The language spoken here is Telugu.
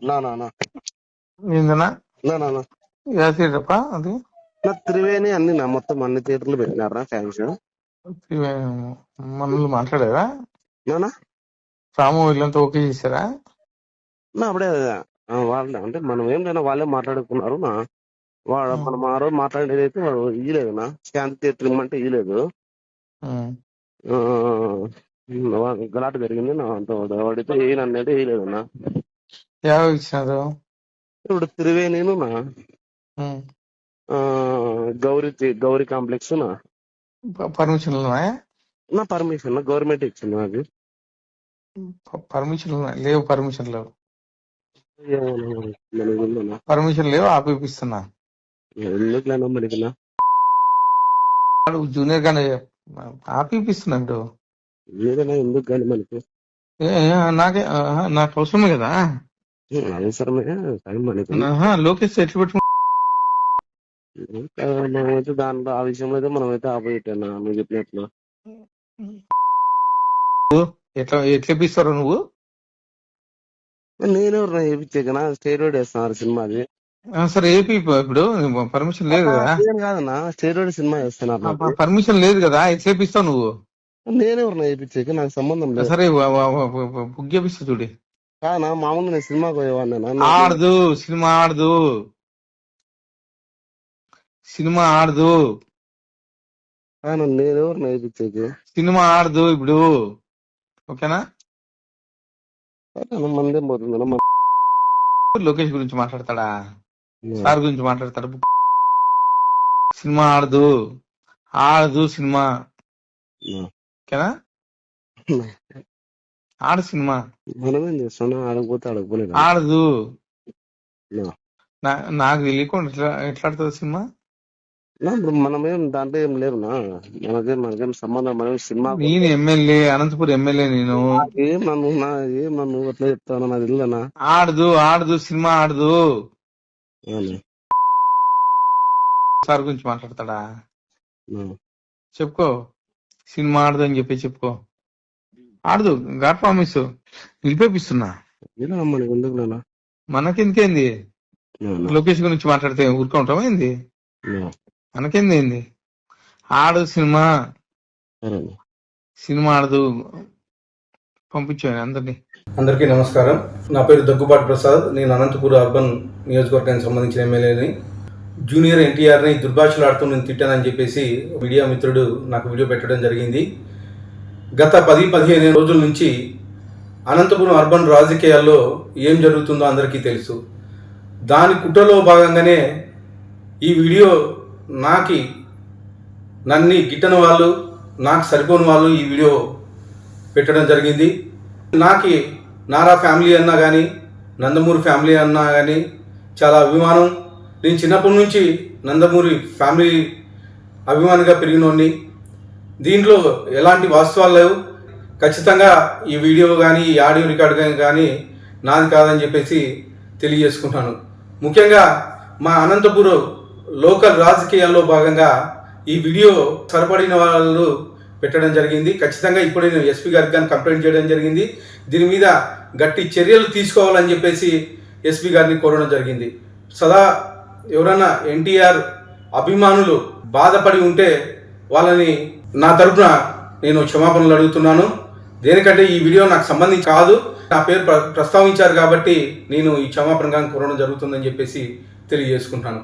నా నా నా. ఏందన్నా? నా నా నా. అది? నా త్రివేణి అన్ని నా మొత్తం అన్ని థియేటర్లు పెట్టినారా ఫ్యాన్స్ మనల్ని మాట్లాడారా నానా రాము వీళ్ళంతా ఓకే చేశారా? నా అప్పుడే వాళ్ళే. అంటే మనం ఏం లేనా వాళ్ళే మాట్లాడుకున్నారు నా. వాడు మనం ఆ రోజు మాట్లాడేది అయితే వాడు ఇయ్యలేదు నా. శాంతి థియేటర్ ఇమ్మంటే ఇయ్యలేదు. గలాట జరిగింది నా. అంత వాడు- వాడైతే ఏయను అన్నట్టు ఇప్పుడు త్రివేణిను నా ఉమ్. ఆ, గౌరీ గౌరీ కాంప్లెక్స్ నా ప- పర్మిషన్లు ఉన్నాయా నా పర్మిషన్ నా గవర్నమెంట్ ఇచ్చింది నాకు ప- పర్మిషన్లు ఉన్నాయి లేవు పర్మిషన్ లేవు మనకి పర్మిషన్ లేవు ఆపిపిస్తున్నా ఎందుకు లేనా మనకి నా వాడు జూనియర్ గానే ఆపిపిస్తున్నాడు ఏదైనా ఎందుకు కానీ మనకి ఏ, ఏ, నాకే ఆహా, నాకు అవసరమే కదా లోకేష్ ఎట్లు పెట్టుకుంటా మనమైతే దాంట్లో ఆ విషయంలో అయితే మనమైతే ఆపోజిట్ అన్న నువ్వు చెప్పినట్లు ఎట్లా ఎట్లా ఇప్పిస్తారో నువ్వు? నేనెవరు చేయించాకనా స్టేరోడ్ వేస్తున్నారు సినిమాది. సరే ఏపీ ఇప్పుడు పర్మిషన్ లేదు కదా? నేను కాదన్నా స్టేరోడ్ సినిమా వేస్తున్నారు పర్మిషన్ లేదు కదా ఇప్పిస్తావు నువ్వు. నేనెవరు వేయించాక నాకు సంబంధం లేదు. సరే బుక్ చేపిస్తా చూడు. కాదన్నా మామూలుగా నేను సినిమాకి పోయేవాడినా ఆడదు సినిమా ఆడదు. సినిమా ఆడదు. కాదన్నా నేనెవరు వేయించాక సినిమా ఆడదు ఇప్పుడు. ఓకేనా? మందేం మన- లోకేష్ గురించి మాట్లాడతాడా? సార్ గురించి మాట్లాడతాడు? సినిమా ఆడదు. ఆడదు సినిమా. ఓకేనా? ఆడు సినిమా. మనమేం చేస్తున్నా ఆడకపోతే ఆడకపోలేదు ఆడదు. నాకు తెలియకుండా ఎట్లా ఎట్లా ఆడుతుంది సినిమా? ఇప్పుడు మనమేం దాంట్లో ఏం లేవునా మనకేం మనకేం సంబంధం మనం సినిమా నేను ఎమ్మెల్యే అనంతపురం ఎమ్మెల్యే నేను. ఏం నన్ను నా ఏం నన్ను అట్లా చెప్తాను నాకు తెలియదన్నా ఆడదు ఆడదు సినిమా ఆడదు. సార్ గురించి మాట్లాడతాడా. చెప్పుకో. సినిమా ఆడదు అని చెప్పి చెప్పుకో. ఆడదు గాడ్ ప్రామిస్. నిలిపేపిస్తున్నా. మనకి ఎందుకు? మనకెందుకేంది? లోకేష్ గురించి మాట్లాడితే ఊరుకుంటాం ఏంది? నా. మనకేంది ఏంది? ఆడు సినిమా. సినిమా ఆడదు. పంపించాను అందరినీ. అందరికీ నమస్కారం. నా పేరు దగ్గుబాటి ప్రసాద్. నేను అనంతపూర్ అర్బన్ నియోజకవర్గానికి సంబంధించిన ఎమ్మెల్యేని. జూనియర్ ఎన్టీఆర్ని దుర్భాషలాడుతూ నేను తిట్టానని చెప్పేసి మీడియా మిత్రుడు నాకు వీడియో పెట్టడం జరిగింది. గత పది పదిహేను రోజుల నుంచి అనంతపురం అర్బన్ రాజకీయాల్లో ఏం జరుగుతుందో అందరికీ తెలుసు. దాని కుట్రలో భాగంగానే ఈ వీడియో నాకి నన్ని గిట్టని వాళ్ళు నాకు సరిపోని వాళ్ళు ఈ వీడియో పెట్టడం జరిగింది. నాకి నారా ఫ్యామిలీ అన్నా కానీ నందమూరి ఫ్యామిలీ అన్నా కానీ చాలా అభిమానం. నేను చిన్నప్పటి నుంచి నందమూరి ఫ్యామిలీ అభిమానిగా పెరిగినోడిని. దీంట్లో ఎలాంటి వాస్తవాలు లేవు. ఖచ్చితంగా ఈ వీడియో కానీ ఈ ఆడియో రికార్డ్ కానీ నాది కాదని చెప్పేసి తెలియజేసుకుంటాను. ముఖ్యంగా మా అనంతపురం లోకల్ రాజకీయాల్లో భాగంగా ఈ వీడియో సరిపడిన వాళ్ళు పెట్టడం జరిగింది. ఖచ్చితంగా ఇప్పుడు నేను ఎస్పీ గారికి కానీ కంప్లైంట్ చేయడం జరిగింది. దీని మీద గట్టి చర్యలు తీసుకోవాలని చెప్పేసి ఎస్పీ గారిని కోరడం జరిగింది. సదా ఎవరైనా ఎన్టీఆర్ అభిమానులు బాధపడి ఉంటే వాళ్ళని నా తరపున నేను క్షమాపణలు అడుగుతున్నాను. దేనికంటే ఈ వీడియో నాకు సంబంధించి కాదు. నా పేరు ప్ర- ప్రస్తావించారు కాబట్టి నేను ఈ క్షమాపణ కోరడం జరుగుతుందని చెప్పేసి తెలియజేసుకుంటాను.